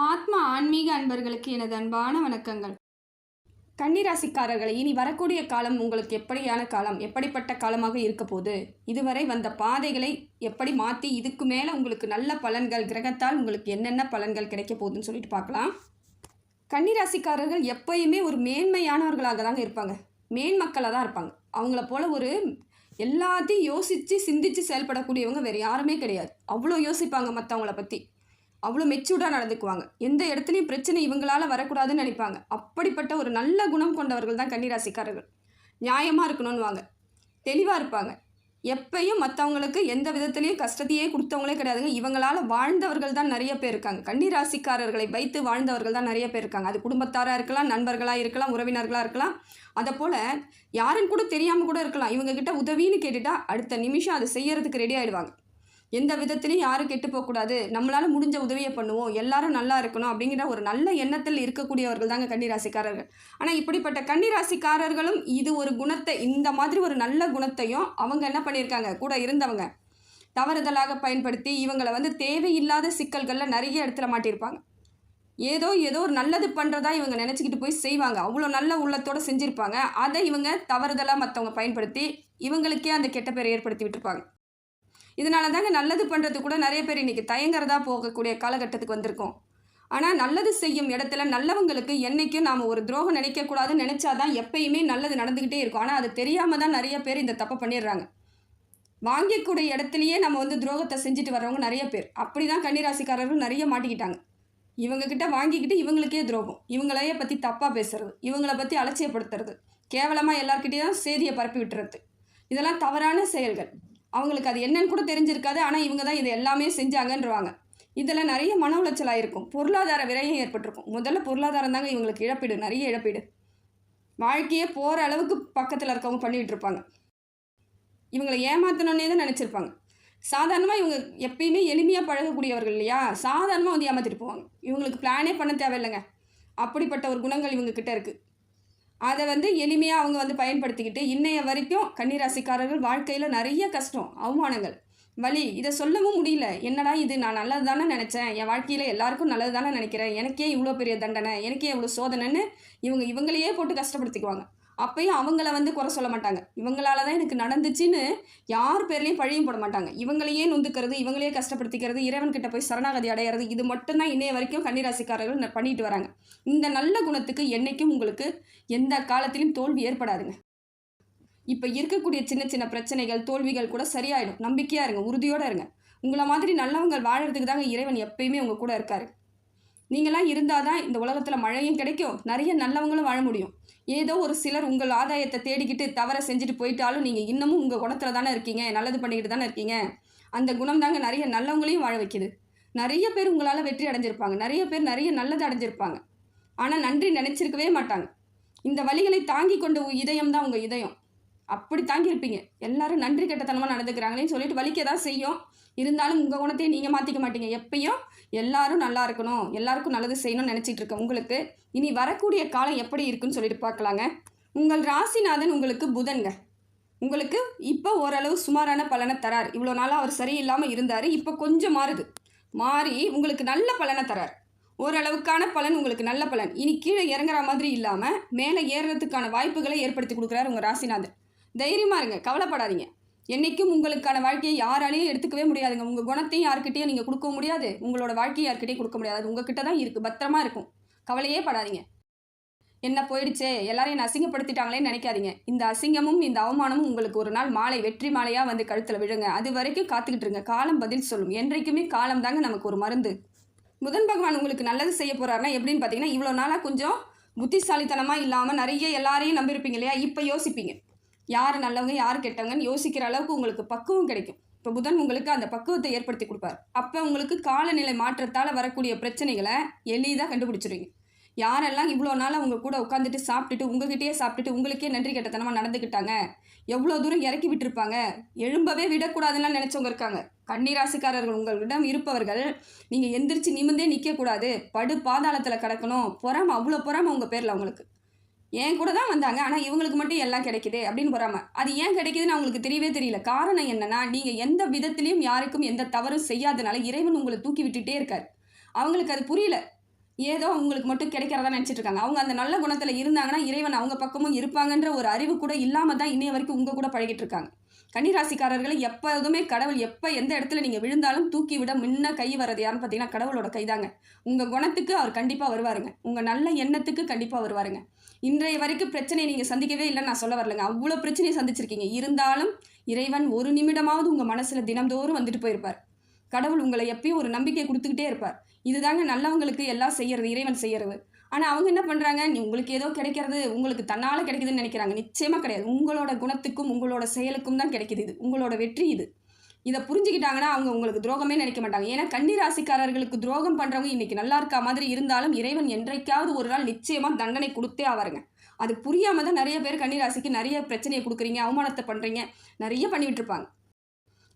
ஆத்ம ஆன்மீக அன்பர்களுக்கு எனது அன்பான வணக்கங்கள். கன்னிராசிக்காரர்களை இனி வரக்கூடிய காலம் உங்களுக்கு எப்படியான காலம்? எப்படிப்பட்ட காலமாக இருக்க போது இதுவரை வந்த பாதைகளை எப்படி மாற்றி இதுக்கு மேலே உங்களுக்கு நல்ல பலன்கள் கிரகத்தால் உங்களுக்கு என்னென்ன பலன்கள் கிடைக்க போகுதுன்னு சொல்லிட்டு பார்க்கலாம். கன்னிராசிக்காரர்கள் எப்பயுமே ஒரு மேன்மையானவர்களாக தாங்க இருப்பாங்க. மேன்மக்களாக தான் இருப்பாங்க. அவங்கள போல் ஒரு எல்லாத்தையும் யோசித்து சிந்தித்து செயல்படக்கூடியவங்க வேறு யாருமே கிடையாது. அவ்வளோ யோசிப்பாங்க மற்றவங்கள பற்றி அவ்வளோ மெச்சூர்டாக நடந்துக்குவாங்க. எந்த இடத்துலையும் பிரச்சனை இவங்களால வரக்கூடாதுன்னு நினைப்பாங்க. அப்படிப்பட்ட ஒரு நல்ல குணம் கொண்டவர்கள் தான் கன்னிராசிக்காரர்கள். நியாயமாக இருக்கணும்னு வாங்க தெளிவாக இருப்பாங்க. எப்பயும் மற்றவங்களுக்கு எந்த விதத்துலேயும் கஷ்டத்தையே கொடுத்தவங்களே கிடையாதுங்க. இவங்களால் வாழ்ந்தவர்கள் தான் நிறைய பேர் இருக்காங்க. கன்னிராசிக்காரர்களை வைத்து வாழ்ந்தவர்கள் தான் நிறைய பேர் இருக்காங்க. அது குடும்பத்தாராக இருக்கலாம் நண்பர்களாக இருக்கலாம் உறவினர்களாக இருக்கலாம். அதை போல் யாருன்னு கூட தெரியாமல் கூட இருக்கலாம். இவங்கக்கிட்ட உதவின்னு கேட்டுட்டா அடுத்த நிமிஷம் அதை செய்யறதுக்கு ரெடி ஆகிடுவாங்க எந்த விதத்துலையும் யாரும் கெட்டு போகக்கூடாது. நம்மளால் முடிஞ்ச உதவியை பண்ணுவோம். எல்லாரும் நல்லா இருக்கணும் அப்படிங்கிற ஒரு நல்ல எண்ணத்தில் இருக்கக்கூடியவர்கள் தாங்க கன்னிராசிக்காரர்கள். ஆனால் இப்படிப்பட்ட கன்னிராசிக்காரர்களும் இது ஒரு குணத்தை இந்த மாதிரி ஒரு நல்ல குணத்தையும் அவங்க என்ன பண்ணியிருக்காங்க? கூட இருந்தவங்க தவறுதலாக பயன்படுத்தி இவங்களை வந்து தேவையில்லாத சிக்கல்களில் நிறைய இடத்துல மாட்டியிருப்பாங்க. ஏதோ ஏதோ ஒரு நல்லது பண்ணுறதா இவங்க நினச்சிக்கிட்டு போய் செய்வாங்க. அவ்வளோ நல்ல உள்ளத்தோடு செஞ்சுருப்பாங்க. அதை இவங்க தவறுதலாக மற்றவங்க பயன்படுத்தி இவங்களுக்கே அந்த கெட்ட பேரை ஏற்படுத்தி விட்டுருப்பாங்க. இதனால தாங்க நல்லது பண்ணுறது கூட நிறைய பேர் இன்றைக்கி தயங்குறதா போகக்கூடிய காலகட்டத்துக்கு வந்திருக்கோம். ஆனால் நல்லது செய்யும் இடத்துல நல்லவங்களுக்கு என்றைக்கும் நாம் ஒரு துரோகம் நினைக்கக்கூடாதுன்னு நினச்சாதான் எப்பயுமே நல்லது நடந்துக்கிட்டே இருக்கும். ஆனால் அது தெரியாமல் தான் நிறைய பேர் இந்த தப்பை பண்ணிடுறாங்க. வாங்கக்கூடிய இடத்துலையே நம்ம வந்து துரோகத்தை செஞ்சுட்டு வர்றவங்க நிறைய பேர். அப்படி தான் கன்னிராசிக்காரர்கள் நிறைய மாட்டிக்கிட்டாங்க. இவங்கக்கிட்ட வாங்கிக்கிட்டு இவங்களுக்கே துரோகம். இவங்களையே பற்றி தப்பாக பேசுறது. இவங்கள பற்றி அலட்சியப்படுத்துறது. கேவலமாக எல்லாருக்கிட்டேயும் செய்தியை பரப்பி விட்டுறது. இதெல்லாம் தவறான செயல்கள். அவங்களுக்கு அது என்னன்னு கூட தெரிஞ்சிருக்காது ஆனால் இவங்க தான் இது எல்லாமே செஞ்சாங்கன்றவாங்க. இதில் நிறைய மன உளைச்சலாக இருக்கும். பொருளாதார விரயம் ஏற்பட்டிருக்கும். முதல்ல பொருளாதாரம் தாங்க இவங்களுக்கு இழப்பீடு நிறைய இழப்பீடு. வாழ்க்கையே போகிற அளவுக்கு பக்கத்தில் இருக்கவங்க பண்ணிகிட்டு இருப்பாங்க. இவங்களை ஏமாத்தணுன்னே தான் நினச்சிருப்பாங்க. சாதாரணமாக இவங்க எப்பயுமே எளிமையாக பழகக்கூடியவர்கள் இல்லையா? சாதாரணமாக வந்து ஏமாத்திட்டு போவாங்க. இவங்களுக்கு பிளானே பண்ண தேவையில்லைங்க. அப்படிப்பட்ட ஒரு குணங்கள் இவங்க கிட்ட இருக்குது அதை வந்து எளிமையாக அவங்க வந்து பயன்படுத்திக்கிட்டு இன்னைய வரைக்கும் கன்னிராசிக்காரர்கள் வாழ்க்கையில் நிறைய கஷ்டம் அவமானங்கள் வலி. இதை சொல்லவும் முடியல. என்னடா இது? நான் நல்லது தானே நினச்சேன். என் வாழ்க்கையில் எல்லாருக்கும் நல்லது தானே நினைக்கிறேன். எனக்கே இவ்வளோ பெரிய தண்டனை எனக்கே இவ்வளோ சோதனைன்னு இவங்க இவங்களையே போட்டு கஷ்டப்படுத்திக்குவாங்க. அப்பயும் அவங்கள வந்து குறை சொல்ல மாட்டாங்க. இவங்களால தான் எனக்கு நடந்துச்சுன்னு யார் பேர்லேயும் பழியும் போட மாட்டாங்க. இவங்களையே நொந்துக்கிறது இவங்களையே கஷ்டப்படுத்திக்கிறது இறைவன்கிட்ட போய் சரணாகதி அடையிறது இது மட்டும்தான் இன்னைய வரைக்கும் கன்னிராசிக்காரர்கள் பண்ணிட்டு வராங்க. இந்த நல்ல குணத்துக்கு என்றைக்கும் உங்களுக்கு எந்த காலத்திலும் தோல்வி ஏற்படாதுங்க. இப்போ இருக்கக்கூடிய சின்ன சின்ன பிரச்சனைகள் தோல்விகள் கூட சரியாயிடும். நம்பிக்கையாக இருங்க உறுதியோடு இருங்க. உங்களை மாதிரி நல்லவங்க வாழறதுக்கு தாங்க இறைவன் எப்பயுமே உங்கள் கூட இருக்காரு. நீங்களாம் இருந்தால் தான் இந்த உலகத்தில் மழையும் கிடைக்கும். நிறைய நல்லவங்களும் வாழ முடியும். ஏதோ ஒரு சிலர் உங்கள் ஆதாயத்தை தேடிக்கிட்டு தவற செஞ்சுட்டு போயிட்டாலும் நீங்கள் இன்னமும் உங்கள் குணத்தில் தானே இருக்கீங்க. நல்லது பண்ணிக்கிட்டு தானே இருக்கீங்க. அந்த குணம் தாங்க நிறைய நல்லவங்களையும் வாழ வைக்குது. நிறைய பேர் உங்களால் வெற்றி அடைஞ்சிருப்பாங்க. நிறைய பேர் நிறைய நல்லது அடைஞ்சிருப்பாங்க. ஆனால் நன்றி நினச்சிருக்கவே மாட்டாங்க. இந்த வழிகளை தாங்கி கொண்ட உ- இதயம் தான் உங்கள் இதயம். அப்படி தாங்கியிருப்பீங்க. எல்லாரும் நன்றி கெட்டத்தனமாக நடந்துக்கிறாங்களேன்னு சொல்லிட்டு வலிக்க தான் செய்யும். இருந்தாலும் உங்கள் குணத்தையே நீங்கள் மாற்றிக்க மாட்டீங்க. எப்பயும் எல்லாரும் நல்லா இருக்கணும். எல்லாருக்கும் நல்லது செய்யணும்னு நினச்சிட்டு இருக்கேன் உங்களுக்கு. இனி வரக்கூடிய காலம் எப்படி இருக்குன்னு சொல்லிட்டு பார்க்கலாங்க. உங்கள் ராசிநாதன் உங்களுக்கு புதன்ங்க. உங்களுக்கு இப்போ ஓரளவு சுமாரான பலனை தரார். இவ்வளோ நாளாக அவர் சரியில்லாமல் இருந்தார். இப்போ கொஞ்சம் மாறுது. மாறி உங்களுக்கு நல்ல பலனை தரார். ஓரளவுக்கான பலன் உங்களுக்கு நல்ல பலன். இனி கீழே இறங்குற மாதிரி இல்லாமல் மேலே ஏறுறதுக்கான வாய்ப்புகளை ஏற்படுத்தி கொடுக்குறாரு உங்கள் ராசிநாதன். தைரியமாக இருங்க. கவலைப்படாதீங்க. என்றைக்கும் உங்களுக்கான வாழ்க்கையை யாராலையும் எடுத்துக்கவே முடியாதுங்க. உங்கள் குணத்தையும் யாருக்கிட்டையும் நீங்கள் கொடுக்க முடியாது. உங்களோட வாழ்க்கையை யார்கிட்டையும் கொடுக்க முடியாது. அது உங்ககிட்ட தான் இருக்குது பத்திரமா இருக்கும். கவலையே படாதீங்க. என்ன போயிடுச்சே? எல்லாரையும் அசிங்கப்படுத்திட்டாங்களேன்னு நினைக்காதீங்க. இந்த அசிங்கமும் இந்த அவமானமும் உங்களுக்கு ஒரு நாள் மாலை வெற்றி மாலையாக வந்து கழுத்தில் விழுங்க. அது வரைக்கும் காத்துக்கிட்டு இருங்க. காலம் பதில் சொல்லும். என்றைக்குமே காலம் தாங்க நமக்கு ஒரு மருந்து. புதன் பகவான் உங்களுக்கு நல்லது செய்ய போகிறாருன்னா எப்படின்னு பார்த்தீங்கன்னா இவ்வளோ நாளாக கொஞ்சம் புத்திசாலித்தனமாக இல்லாமல் நிறைய எல்லாரையும் நம்பியிருப்பீங்க இல்லையா? இப்போ யோசிப்பீங்க. யார் நல்லவங்க யார் கெட்டவங்கன்னு யோசிக்கிற அளவுக்கு உங்களுக்கு பக்குவம் கிடைக்கும். இப்போ புதன் உங்களுக்கு அந்த பக்குவத்தை ஏற்படுத்தி கொடுப்பார். அப்போ உங்களுக்கு காலநிலை மாற்றத்தால் வரக்கூடிய பிரச்சனைகளை எளிதாக கண்டுபிடிச்சிருவீங்க. யாரெல்லாம் இவ்வளோ நாள் அவங்க கூட உட்காந்துட்டு சாப்பிட்டுட்டு உங்ககிட்டயே சாப்பிட்டுட்டு உங்களுக்கே நன்றி கெட்டத்தனமாக நடந்துக்கிட்டாங்க எவ்வளோ தூரம் இறக்கி விட்டுருப்பாங்க எழும்பவே விடக்கூடாதுன்னு நினச்சவங்க இருக்காங்க. கண்ணீராசிக்காரர்கள் உங்களிடம் இருப்பவர்கள் நீங்கள் எந்திரிச்சு நிமிந்தே நிற்கக்கூடாது படு பாதாளத்தில் கிடக்கணும். புறம் அவ்வளோ புறம் உங்கள் பேரில் அவங்களுக்கு. என் கூட தான் வந்தாங்க ஆனால் இவங்களுக்கு மட்டும் எல்லாம் கிடைக்குது அப்படின்னு போகிறாம அது ஏன் கிடைக்குதுன்னு அவங்களுக்கு தெரியவே தெரியல. காரணம் என்னன்னா நீங்கள் எந்த விதத்திலையும் யாருக்கும் எந்த தவறும் செய்யாதனால இறைவன் உங்களை தூக்கி விட்டுட்டே இருக்கார். அவங்களுக்கு அது புரியல. ஏதோ அவங்களுக்கு மட்டும் கிடைக்கிறதா நினச்சிட்டு இருக்காங்க அவங்க அந்த நல்ல குணத்தில் இருந்தாங்கன்னா இறைவன் அவங்க பக்கமும் இருப்பாங்கன்ற ஒரு அறிவு கூட இல்லாமல் தான் இன்னைய வரைக்கும் உங்கள் கூட பழகிட்டு இருக்காங்க கன்னிராசிக்காரர்களை எப்போதுமே கடவுள் எப்போ எந்த இடத்துல நீங்கள் விழுந்தாலும் தூக்கி விட முன்ன கை வர்றது யாருன்னு பார்த்தீங்கன்னா கடவுளோட கைதாங்க உங்கள் குணத்துக்கு அவர் கண்டிப்பாக வருவாருங்க. உங்கள் நல்ல எண்ணத்துக்கு கண்டிப்பாக வருவாருங்க. இன்றைய வரைக்கும் பிரச்சனையை நீங்கள் சந்திக்கவே இல்லைன்னு நான் சொல்ல வரலங்க. அவ்வளோ பிரச்சனையை சந்திச்சிருக்கீங்க. இருந்தாலும் இறைவன் ஒரு நிமிடமாவது உங்கள் மனசில் தினம்தோறும் வந்துட்டு போயிருப்பார். கடவுள் உங்களை எப்பயும் ஒரு நம்பிக்கை கொடுத்துக்கிட்டே இருப்பார். இதுதாங்க நல்லவங்களுக்கு எல்லாம் செய்கிறது இறைவன் செய்கிறது ஆனால் அவங்க என்ன பண்ணுறாங்க நீ உங்களுக்கு ஏதோ கிடைக்கிறது உங்களுக்கு தன்னால் கிடைக்குதுன்னு நினைக்கிறாங்க. நிச்சயமாக கிடையாது. உங்களோட குணத்துக்கும் உங்களோட செயலுக்கும் தான் கிடைக்குது இது. உங்களோட வெற்றி இது. இதை புரிஞ்சுக்கிட்டாங்கன்னா அவங்க உங்களுக்கு துரோகமே நினைக்க மாட்டாங்க. ஏன்னா கன்னி ராசிக்காரர்களுக்கு துரோகம் பண்ணுறவங்க இன்றைக்கி நல்லா இருக்கா மாதிரி இருந்தாலும் இறைவன் என்றைக்காவது ஒரு நாள் நிச்சயமாக தண்டனை கொடுத்தே ஆவாருங்க. அது புரியாமல் தான் நிறைய பேர் கன்னி ராசிக்கு நிறைய பிரச்சனையை கொடுக்குறீங்க அவமானத்தை பண்ணுறீங்க நிறைய பண்ணிட்டு இருப்பாங்க.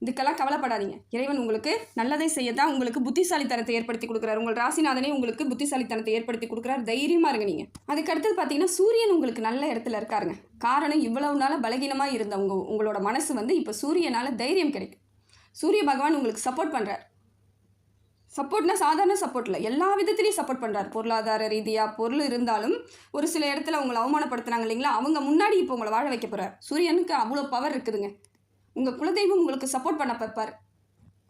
இதுக்கெல்லாம் கவலைப்படாதீங்க. இறைவன் உங்களுக்கு நல்லதை செய்ய தான் உங்களுக்கு புத்திசாலித்தனத்தை ஏற்படுத்தி கொடுக்குறாரு. உங்கள் ராசிநாதனே உங்களுக்கு புத்திசாலித்தனத்தை ஏற்படுத்தி கொடுக்குறாரு. தைரியமாக இருங்க நீங்கள் அதுக்கடுத்தது பார்த்தீங்கன்னா சூரியன் உங்களுக்கு நல்ல இடத்துல இருக்காருங்க. காரணம் இவ்வளவு நாள் பலகீனமாக இருந்தவங்க உங்களோட மனசு வந்து இப்போ சூரியனால் தைரியம் கிடைக்கும். சூரிய பகவான் உங்களுக்கு சப்போர்ட் பண்ணுறார் சப்போர்ட்னா சாதாரண சப்போர்ட் இல்லை. எல்லா விதத்துலையும் சப்போர்ட் பண்ணுறாரு பொருளாதார ரீதியாக பொருள் இருந்தாலும் ஒரு சில இடத்துல உங்களை அவமானப்படுத்துனாங்க இல்லைங்களா? அவங்க முன்னாடி இப்போ உங்களை வாழ வைக்க போகிறார் சூரியனுக்கு அவ்வளோ பவர் இருக்குதுங்க. உங்கள் குலதெய்வம் உங்களுக்கு சப்போர்ட் பண்ண பார்ப்பார்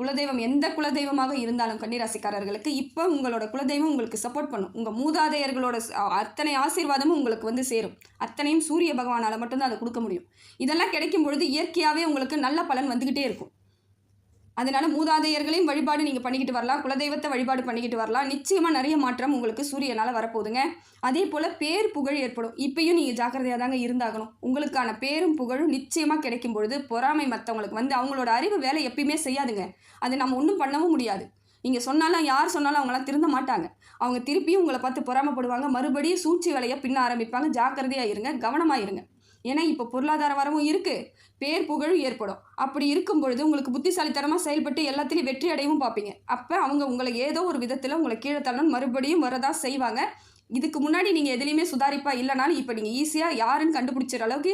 குலதெய்வம் எந்த குலதெய்வமாக இருந்தாலும் கன்னிராசிக்காரர்களுக்கு இப்போ உங்களோட குலதெய்வம் உங்களுக்கு சப்போர்ட் பண்ணும். உங்கள் மூதாதையர்களோட அத்தனை ஆசீர்வாதமும் உங்களுக்கு வந்து சேரும். அத்தனையும் சூரிய பகவானால் மட்டும்தான் அதை கொடுக்க முடியும். இதெல்லாம் கிடைக்கும் பொழுது இயற்கையாகவே உங்களுக்கு நல்ல பலன் வந்துக்கிட்டே இருக்கும். அதனால மூதாதையர்களையும் வழிபாடு நீங்கள் பண்ணிக்கிட்டு வரலாம். குலதெய்வத்தை வழிபாடு பண்ணிக்கிட்டு வரலாம். நிச்சயமாக நிறைய மாற்றம் உங்களுக்கு சூரியனால் வரப்போகுதுங்க. அதே போல் பேர் புகழ் ஏற்படும். இப்பயும் நீங்கள் ஜாக்கிரதையாக தாங்க இருந்தாகணும். உங்களுக்கான பேரும் புகழும் நிச்சயமாக கிடைக்கும் பொழுது பொறாமை மற்றவங்களுக்கு வந்து அவங்களோட அறிவு வேலை எப்பயுமே செய்யாதுங்க. அது நம்ம ஒன்றும் பண்ணவும் முடியாது. நீங்கள் சொன்னாலும் யார் சொன்னாலும் அவங்களாம் திருந்த மாட்டாங்க. அவங்க திருப்பியும் உங்களை பார்த்து பொறாமப்படுவாங்க. மறுபடியும் சூழ்ச்சி வேலையை பின்ன ஆரம்பிப்பாங்க. ஜாக்கிரதையாக இருங்க. கவனமாக இருங்க. ஏன்னா இப்போ பொருளாதார வரவும் இருக்குது பேர் புகழும் ஏற்படும். அப்படி இருக்கும் பொழுது உங்களுக்கு புத்திசாலித்தனமாக செயல்பட்டு எல்லாத்துலேயும் வெற்றி அடையவும் பார்ப்பீங்க. அப்போ அவங்க உங்களை ஏதோ ஒரு விதத்தில் உங்களை கீழே தள்ளணும் மறுபடியும் வரதா செய்வாங்க. இதுக்கு முன்னாடி நீங்கள் எதுலேயுமே சுதாரிப்பாக இல்லைனாலும் இப்போ நீங்கள் ஈஸியாக யாருன்னு கண்டுபிடிச்சிற அளவுக்கு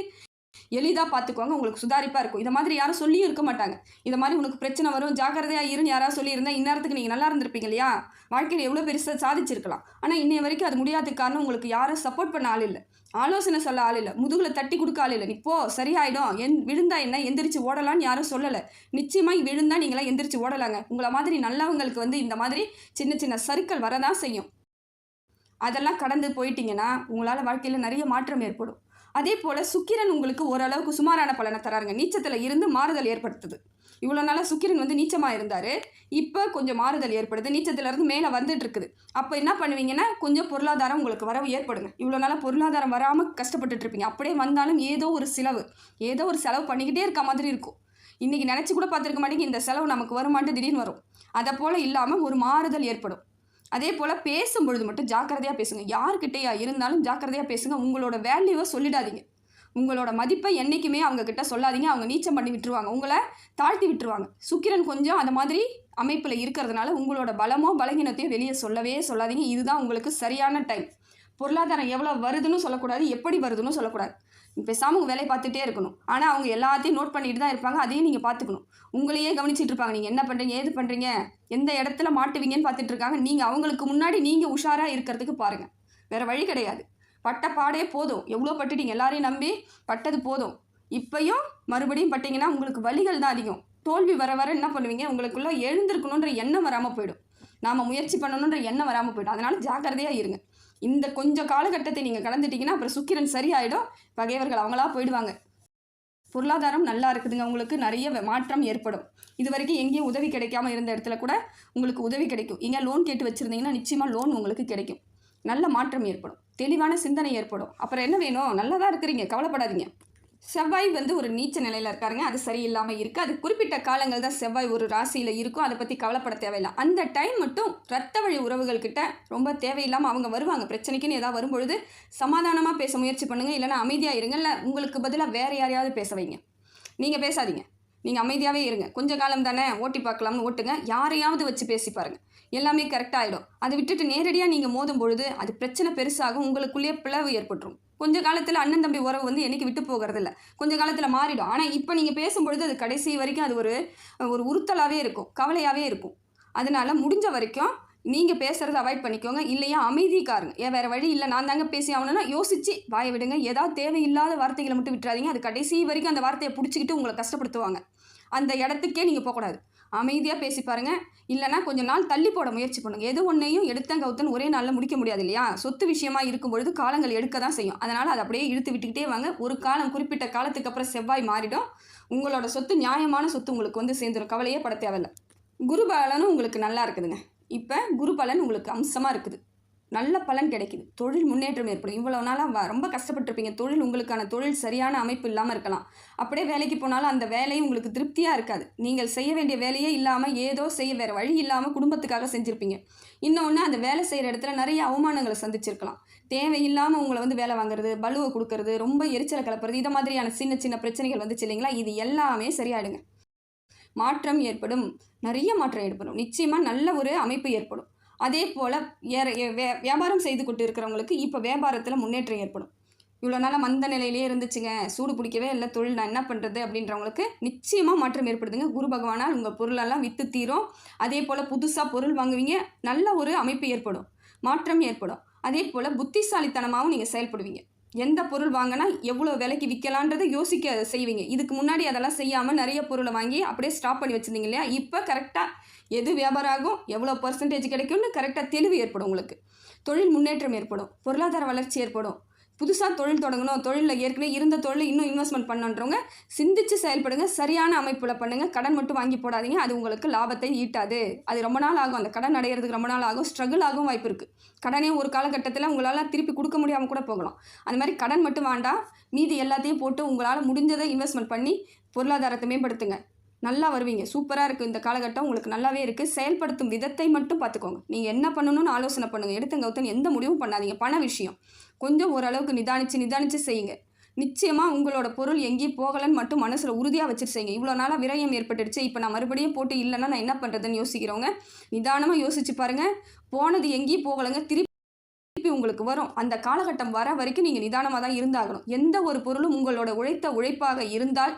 எளிதாக பார்த்துக்குவாங்க உங்களுக்கு சுதாரிப்பாக இருக்கும். இதை மாதிரி யாரும் சொல்லியும் இருக்க மாட்டாங்க. இந்த மாதிரி உனக்கு பிரச்சனை வரும் ஜாக்கிரதையாக இருன்னு யாராவது சொல்லியிருந்தா இந்நேரத்துக்கு நீங்கள் நல்லா இருந்திருப்பீங்க இல்லையா? வாழ்க்கையில் எவ்வளோ பெருசாக சாதிச்சிருக்கலாம். ஆனால் இன்னைய வரைக்கும் அது முடியாததுக்கு காரணம் உங்களுக்கு யாரும் சப்போர்ட் பண்ண ஆள் இல்லை. ஆலோசனை சொல்ல ஆள் இல்லை. முதுகில் தட்டி கொடுக்க ஆள் இல்லை. நீ போ சரியாயிடும். என் விழுந்தா என்ன? எந்திரிச்சு ஓடலான்னு யாரும் சொல்லலை. நிச்சயமாக விழுந்தா நீங்களாம் எந்திரிச்சு ஓடலாங்க. உங்களை மாதிரி நல்லவங்களுக்கு வந்து இந்த மாதிரி சின்ன சின்ன சறுக்கல் வரதான் செய்யும். அதெல்லாம் கடந்து போயிட்டீங்கன்னா உங்களால் வாழ்க்கையில் நிறைய மாற்றம் ஏற்படும். அதே போல் சுக்கிரன் உங்களுக்கு ஓரளவுக்கு சுமாரான பலனை தராருங்க. நீச்சத்தில் இருந்து மாறுதல் ஏற்படுத்துது. இவ்வளோ நாளாக சுக்கிரன் வந்து நீச்சமாக இருந்தார். இப்போ கொஞ்சம் மாறுதல் ஏற்படுது. நீச்சத்துலேருந்து மேலே வந்துட்டு இருக்குது அப்போ என்ன பண்ணுவீங்கன்னா கொஞ்சம் பொருளாதாரம் உங்களுக்கு வரவு ஏற்படுங்க. இவ்வளோ நாளாக பொருளாதாரம் வராமல் கஷ்டப்பட்டுட்டு இருப்பீங்க அப்படியே வந்தாலும் ஏதோ ஒரு செலவு. ஏதோ ஒரு செலவு பண்ணிக்கிட்டே இருக்க மாதிரி இருக்கும். இன்றைக்கி நினச்சி கூட பார்த்துருக்க மாட்டேங்க இந்த செலவு நமக்கு வருமான்ட்டு திடீர்னு வரும். அதை போல் இல்லாமல் ஒரு மாறுதல் ஏற்படும். அதே போல் பேசும்பொழுது மட்டும் ஜாக்கிரதையாக பேசுங்க. யார்கிட்டயா இருந்தாலும் ஜாக்கிரதையாக பேசுங்க. உங்களோட வேல்யூவை சொல்லிடாதீங்க. உங்களோட மதிப்பை என்றைக்குமே அவங்கக்கிட்ட சொல்லாதீங்க. அவங்க நீச்சம் பண்ணி விட்டுருவாங்க. உங்களை தாழ்த்தி விட்டுருவாங்க. சுக்கிரன் கொஞ்சம் அந்த மாதிரி அமைப்பில் இருக்கிறதுனால உங்களோட பலமோ பலகீனத்தையும் வெளியே சொல்லவே சொல்லாதீங்க. இதுதான் உங்களுக்கு சரியான டைம் பொருளாதாரம் எவ்வளோ வருதுன்னு சொல்லக்கூடாது. எப்படி வருதுன்னு சொல்லக்கூடாது. பேசாமல் உங்கள் வேலையை பார்த்துட்டே இருக்கணும். ஆனால் அவங்க எல்லாத்தையும் நோட் பண்ணிட்டு தான் இருப்பாங்க. அதையும் நீங்கள் பார்த்துக்கணும். உங்களையே கவனிச்சிட்டு இருப்பாங்க. நீங்கள் என்ன பண்ணுறீங்க ஏது பண்ணுறீங்க எந்த இடத்துல மாட்டுவீங்கன்னு பார்த்துட்டு இருக்காங்க. நீங்கள் அவங்களுக்கு முன்னாடி நீங்கள் உஷாராக இருக்கிறதுக்கு பாருங்கள் வேறு வழி கிடையாது. பட்ட பாடே போதும். எவ்வளோ பட்டுட்டீங்க? எல்லாரையும் நம்பி பட்டது போதும். இப்பையும் மறுபடியும் பட்டிங்கன்னா உங்களுக்கு வழிகள் தான் அதிகம். தோல்வி வர வர என்ன பண்ணுவீங்க? உங்களுக்குள்ளே எழுந்திருக்கணுன்ற எண்ணம் வராமல் போயிடும். நாம் முயற்சி பண்ணணுன்ற எண்ணம் வராமல் போயிடும். அதனால் ஜாக்கிரதையாக இருங்க. இந்த கொஞ்சம் காலகட்டத்தை நீங்கள் கடந்துட்டீங்கன்னா அப்புறம் சுக்கிரன் சரியாயிடும். பகைவர்கள் அவங்களா போயிடுவாங்க. பொருளாதாரம் நல்லா இருக்குதுங்க. உங்களுக்கு நிறைய மாற்றம் ஏற்படும். இது வரைக்கும் எங்கேயும் உதவி கிடைக்காம இருந்த இடத்துல கூட உங்களுக்கு உதவி கிடைக்கும். எங்கே லோன் கேட்டு வச்சுருந்தீங்கன்னா நிச்சயமாக லோன் உங்களுக்கு கிடைக்கும். நல்ல மாற்றம் ஏற்படும். தெளிவான சிந்தனை ஏற்படும். அப்புறம் என்ன வேணும்? நல்லா தான் இருக்கிறீங்க. கவலைப்படாதீங்க. செவ்வாய் வந்து ஒரு நீச்ச நிலையில் இருக்காருங்க. அது சரியில்லாமல் இருக்குது அது குறிப்பிட்ட காலங்கள் தான் செவ்வாய் ஒரு ராசியில் இருக்கும். அதை பற்றி கவலைப்பட தேவையில்லை. அந்த டைம் மட்டும் ரத்த வழி உறவுகள்கிட்ட ரொம்ப தேவையில்லாமல் அவங்க வருவாங்க. பிரச்சனைக்குன்னு ஏதாவது வரும்பொழுது சமாதானமாக பேச முயற்சி பண்ணுங்கள் இல்லைனா அமைதியாக இருங்க இல்லை உங்களுக்கு பதிலாக வேறு யாரையாவது பேச வைங்க. நீங்கள் பேசாதீங்க. நீங்கள் அமைதியாகவே இருங்க. கொஞ்ச காலம் தானே ஓட்டி பார்க்கலாம்னு ஓட்டுங்க. யாரையாவது வச்சு பேசி பாருங்கள் எல்லாமே கரெக்டாகிடும் அதை விட்டுட்டு நேரடியாக நீங்கள் மோதும் பொழுது அது பிரச்சனை பெருசாகும். உங்களுக்குள்ளேயே பிளவு ஏற்பட்டுரும். கொஞ்ச காலத்தில் அண்ணன் தம்பி உறவு வந்து என்னைக்கு விட்டு போகிறதில்ல. கொஞ்ச காலத்தில் மாறிடும். ஆனால் இப்போ நீங்கள் பேசும்பொழுது அது கடைசி வரைக்கும் அது ஒரு ஒரு உறுத்தலாகவே இருக்கும். கவலையாகவே இருக்கும். அதனால் முடிஞ்ச வரைக்கும் நீங்கள் பேசுகிறத அவாய்ட் பண்ணிக்கோங்க. இல்லையா அமைதிக்காருங்க. ஏன் வேறு வழி இல்லை. நான் தாங்க பேசி ஆகணும்னா யோசிச்சு வாயை விடுங்க. ஏதாவது தேவையில்லாத வார்த்தைகளை மட்டும் விட்டுறாதீங்க. அது கடைசி வரைக்கும் அந்த வார்த்தையை பிடிச்சிக்கிட்டு உங்களை கஷ்டப்படுத்துவாங்க. அந்த இடத்துக்கே நீங்கள் போகக்கூடாது. அமைதியாக பேசி பாருங்க. இல்லைனா கொஞ்ச நாள் தள்ளி போட முயற்சி பண்ணுங்கள் எது ஒன்றையும் எடுத்தன் கவுத்தன் ஒரே நாளில் முடிக்க முடியாது இல்லையா? சொத்து விஷயமா இருக்கும் பொழுது காலங்கள் எடுக்க தான் செய்யும். அதனால் அதை அப்படியே இழுத்து விட்டுக்கிட்டே வாங்க. ஒரு காலம் குறிப்பிட்ட காலத்துக்கு அப்புறம் செவ்வாய் மாறிடும். உங்களோட சொத்து நியாயமான சொத்து உங்களுக்கு வந்து சேர்ந்துடும் கவலையே பட தேவையில்லை. குரு பலனும் உங்களுக்கு நல்லா இருக்குதுங்க. இப்போ குரு பலன் உங்களுக்கு அம்சமாக இருக்குது. நல்ல பலன் கிடைக்குது. தொழில் முன்னேற்றம் ஏற்படும். இவ்வளோ நாளாக ரொம்ப கஷ்டப்பட்டுருப்பீங்க. தொழில் உங்களுக்கான தொழில் சரியான அமைப்பு இல்லாமல் இருக்கலாம். அப்படியே வேலைக்கு போனாலும் அந்த வேலையும் உங்களுக்கு திருப்தியாக இருக்காது. நீங்கள் செய்ய வேண்டிய வேலையே இல்லாமல் ஏதோ செய்ய வேறு வழி இல்லாமல் குடும்பத்துக்காக செஞ்சுருப்பீங்க. இன்னொன்று அந்த வேலை செய்கிற இடத்துல நிறைய அவமானங்களை சந்திச்சிருக்கலாம். தேவையில்லாமல் உங்களை வந்து வேலை வாங்குறது பலுவை கொடுக்கறது ரொம்ப எரிச்சலை கலப்புறது இதை மாதிரியான சின்ன சின்ன பிரச்சனைகள் வந்துச்சு இல்லைங்களா? இது எல்லாமே சரியாயிடுங்க. மாற்றம் ஏற்படும். நிறைய மாற்றம் ஏற்படும். நிச்சயமாக நல்ல ஒரு அமைப்பு ஏற்படும். அதே போல் ஏற வியாபாரம் செய்து கொண்டு இருக்கிறவங்களுக்கு இப்போ வியாபாரத்தில் முன்னேற்றம் ஏற்படும். இவ்வளோ நாளாக மந்த நிலையிலே இருந்துச்சுங்க. சூடு பிடிக்கவே இல்லை தொழில் நான் என்ன பண்ணுறது அப்படின்றவங்களுக்கு நிச்சயமாக மாற்றம் ஏற்படுதுங்க. குரு பகவானால் உங்கள் பொருளெல்லாம் விற்று தீரும். அதே போல் புதுசாக பொருள் வாங்குவீங்க. நல்ல ஒரு அமைப்பு ஏற்படும். மாற்றம் ஏற்படும். அதே போல் புத்திசாலித்தனமாகவும் நீங்கள் செயல்படுவீங்க. எந்த பொருள் வாங்கினா எவ்வளோ விலைக்கு விற்கலான்றதை யோசிக்க செய்வீங்க. இதுக்கு முன்னாடி அதெல்லாம் செய்யாமல் நிறைய பொருளை வாங்கி அப்படியே ஸ்டாப் பண்ணி வச்சுருந்தீங்க இல்லையா? இப்போ கரெக்டாக எது வியாபாரம் ஆகும் எவ்வளோ பர்சன்டேஜ் கிடைக்கும்னு கரெக்டாக தெளிவு ஏற்படும் உங்களுக்கு. தொழில் முன்னேற்றம் ஏற்படும் பொருளாதார வளர்ச்சி ஏற்படும். புதுசாக தொழில் தொடங்கணும். தொழிலில் ஏற்கனவே இருந்த தொழில் இன்னும் இன்வெஸ்ட்மெண்ட் பண்ணுன்றவங்க சிந்திச்சு செயல்படுங்க. சரியான அமைப்பில் பண்ணுங்கள் கடன் மட்டும் வாங்கி போடாதீங்க. அது உங்களுக்கு லாபத்தை ஈட்டாது. அது ரொம்ப நாள் ஆகும். அந்த கடன் அடையிறதுக்கு ரொம்ப நாள் ஆகும். ஸ்ட்ரகிள் ஆகும் வாய்ப்பு இருக்குது கடனே ஒரு காலகட்டத்தில் உங்களால் திருப்பி கொடுக்க முடியாமல் கூட போகலாம். அந்த மாதிரி கடன் மட்டும் வேண்டாம். மீதி எல்லாத்தையும் போட்டு உங்களால் முடிஞ்சதை இன்வெஸ்ட்மெண்ட் பண்ணி பொருளாதாரத்தை மேம்படுத்துங்க. நல்லா வருவீங்க. சூப்பராக இருக்குது இந்த காலகட்டம். உங்களுக்கு நல்லாவே இருக்குது செயல்படுத்தும் விதத்தை மட்டும் பார்த்துக்கோங்க. நீங்கள் என்ன பண்ணணும்னு ஆலோசனை பண்ணுங்கள் எடுத்த கௌத்தன் எந்த முடிவும் பண்ணாதீங்க. பண விஷயம். கொஞ்சம் ஓரளவுக்கு நிதானித்து நிதானித்து செய்யுங்க. நிச்சயமாக உங்களோட பொருள் எங்கேயும் போகலன்னு மட்டும் மனசில் உறுதியாக வச்சுட்டு செய்யுங்க. இவ்வளோ நாளாக விரயம் ஏற்பட்டுடுச்சு. இப்போ நான் மறுபடியும் போட்டு இல்லைன்னா நான் என்ன பண்ணுறதுன்னு யோசிக்கிறவங்க நிதானமாக யோசிச்சு பாருங்கள் போனது எங்கேயும் போகலைங்க. திருப்பி திருப்பி உங்களுக்கு வரும். அந்த காலகட்டம் வர வரைக்கும் நீங்கள் நிதானமாக தான் இருந்தாகணும். எந்த ஒரு பொருளும் உங்களோட உழைத்த உழைப்பாக இருந்தால்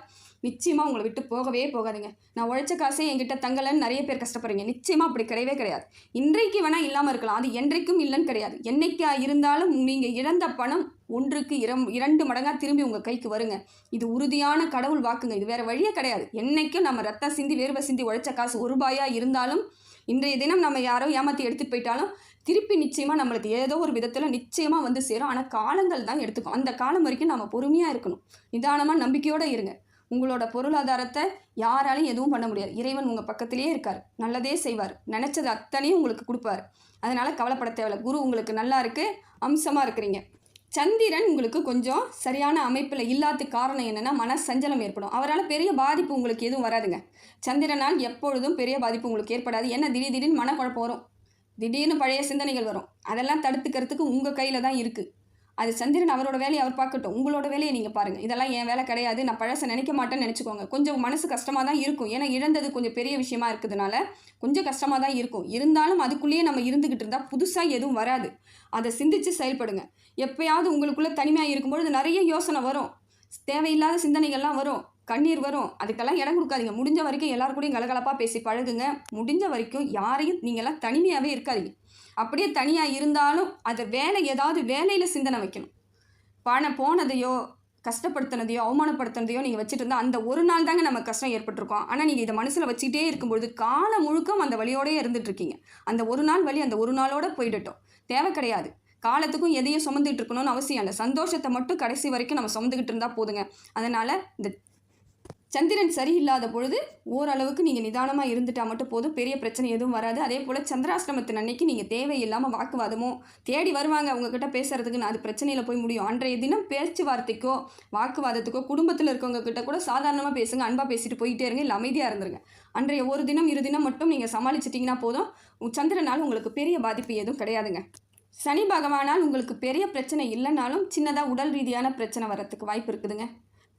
நிச்சயமாக உங்களை விட்டு போகவே போகாதீங்க. நான் உழைச்ச காசே என்கிட்ட தங்கலைன்னு நிறைய பேர் கஷ்டப்படுறீங்க. நிச்சயமாக அப்படி கிடையவே கிடையாது. இன்றைக்கு வேணால் இல்லாமல் இருக்கலாம். அது என்றைக்கும் இல்லைன்னு கிடையாது. என்னைக்கா இருந்தாலும் நீங்கள் இழந்த பணம் ஒன்றுக்கு இரம் இரண்டு மடங்காக திரும்பி உங்கள் கைக்கு வருங்க. இது உறுதியான கடவுள் வாக்குங்க. இது வேறு வழியே கிடையாது. என்றைக்கும் நம்ம ரத்தம் சிந்தி வேர்வை சிந்தி உழைச்ச காசு ஒரு ரூபாயாக இருந்தாலும் இன்றைய தினம் நம்ம யாரோ ஏமாற்றி எடுத்துகிட்டு போயிட்டாலும் திருப்பி நிச்சயமாக நம்மளுக்கு ஏதோ ஒரு விதத்தில் நிச்சயமாக வந்து சேரும். ஆனால் காலங்கள் தான் எடுத்துக்கும். அந்த காலம் வரைக்கும் நம்ம பொறுமையாக இருக்கணும். நிதானமாக நம்பிக்கையோடு இருங்க. உங்களோட பொருளாதாரத்தை யாராலையும் எதுவும் பண்ண முடியாது. இறைவன் உங்கள் பக்கத்திலே இருக்கார். நல்லதே செய்வார். நினச்சது அத்தனையும் உங்களுக்கு கொடுப்பார். அதனால் கவலைப்பட தேவையில்ல. குரு உங்களுக்கு நல்லா இருக்குது அம்சமாக இருக்கிறீங்க. சந்திரன் உங்களுக்கு கொஞ்சம் சரியான அமைப்பில் இல்லாத காரணம் என்னென்னா மன சஞ்சலம் ஏற்படும். அவரால் பெரிய பாதிப்பு உங்களுக்கு எதுவும் வராதுங்க. சந்திரனால் எப்பொழுதும் பெரிய பாதிப்பு உங்களுக்கு ஏற்படாது. ஏன்னா திடீர் திடீர்னு மனக்குழப்பம் வரும். திடீர்னு பழைய சிந்தனைகள் வரும். அதெல்லாம் தடுத்துக்கிறதுக்கு உங்கள் கையில் தான் இருக்குது அது சந்திரன் அவரோட வேலையை அவர் பார்க்கட்டும். உங்களோட வேலையை நீங்கள் பாருங்கள் இதெல்லாம் என் வேலை கிடையாது. நான் பழசை நினைக்க மாட்டேன்னு நினச்சிக்கோங்க. கொஞ்சம் மனசு கஷ்டமாக தான் இருக்கும். ஏன்னா இழந்தது கொஞ்சம் பெரிய விஷயமா இருக்கிறதுனால கொஞ்சம் கஷ்டமாக தான் இருக்கும். இருந்தாலும் அதுக்குள்ளேயே நம்ம இருந்துக்கிட்டு இருந்தால் புதுசாக எதுவும் வராது. அதை சிந்தித்து செயல்படுங்க. எப்பயாவது உங்களுக்குள்ளே தனிமையாக இருக்கும்பொழுது நிறைய யோசனை வரும். தேவையில்லாத சிந்தனைகள்லாம் வரும். கண்ணீர் வரும். அதுக்கெல்லாம் இடம் கொடுக்காதீங்க. முடிஞ்ச வரைக்கும் எல்லாருக்கூடையும் கூடயும் கலகலப்பாக பேசி பழகுங்க. முடிஞ்ச வரைக்கும் யாரையும் நீங்கள்லாம் தனிமையாகவே இருக்காதீங்க. அப்படியே தனியாக இருந்தாலும் அதை வேலை ஏதாவது வேலையில் சிந்தனை வைக்கணும். பணம் போனதையோ கஷ்டப்படுத்தினதையோ அவமானப்படுத்தினதையோ நீங்கள் வச்சுட்டு இருந்தால் அந்த ஒரு நாள் தாங்க நம்ம கஷ்டம் ஏற்பட்டிருக்கோம். ஆனால் நீங்கள் இதை மனசில் வச்சுக்கிட்டே இருக்கும்பொழுது காலம் முழுக்கம் அந்த வழியோடயே இருந்துகிட்ருக்கீங்க அந்த ஒரு நாள் வழி அந்த ஒரு நாளோட போயிடட்டும். தேவை கிடையாது. காலத்துக்கும் எதையும் சுமந்துக்கிட்டு இருக்கணும்னு அவசியம் இல்லை. சந்தோஷத்தை மட்டும் கடைசி வரைக்கும் நம்ம சுமந்துக்கிட்டு இருந்தால் போதுங்க. அதனால் இந்த சந்திரன் சரியில்லாத பொழுது ஓரளவுக்கு நீங்கள் நிதானமாக இருந்துட்டால் மட்டும் போதும். பெரிய பிரச்சனை எதுவும் வராது. அதே போல் சந்திராஷ்டமத்தின் அன்னைக்கு நீங்கள் தேவையில்லாமல் வாக்குவாதமோ தேடி வருவாங்க அவங்கக்கிட்ட பேசுகிறதுக்கு நான் அது பிரச்சனையில் போய் முடியும். அன்றைய தினம் பேச்சுவார்த்தைக்கோ வாக்குவாதத்துக்கோ குடும்பத்தில் இருக்கவங்க கிட்ட கூட சாதாரணமாக பேசுங்க. அன்பாக பேசிட்டு போயிட்டே இருங்க. இல்லை அமைதியாக இருந்துருங்க. அன்றைய ஒரு தினம் இரு தினம் மட்டும் நீங்கள் சமாளிச்சிட்டிங்கன்னா போதும். சந்திரனால் உங்களுக்கு பெரிய பாதிப்பு எதுவும் கிடையாதுங்க. சனி பகவானால் உங்களுக்கு பெரிய பிரச்சனை இல்லைனாலும் சின்னதாக உடல் ரீதியான பிரச்சனை வரத்துக்கு வாய்ப்பு இருக்குதுங்க.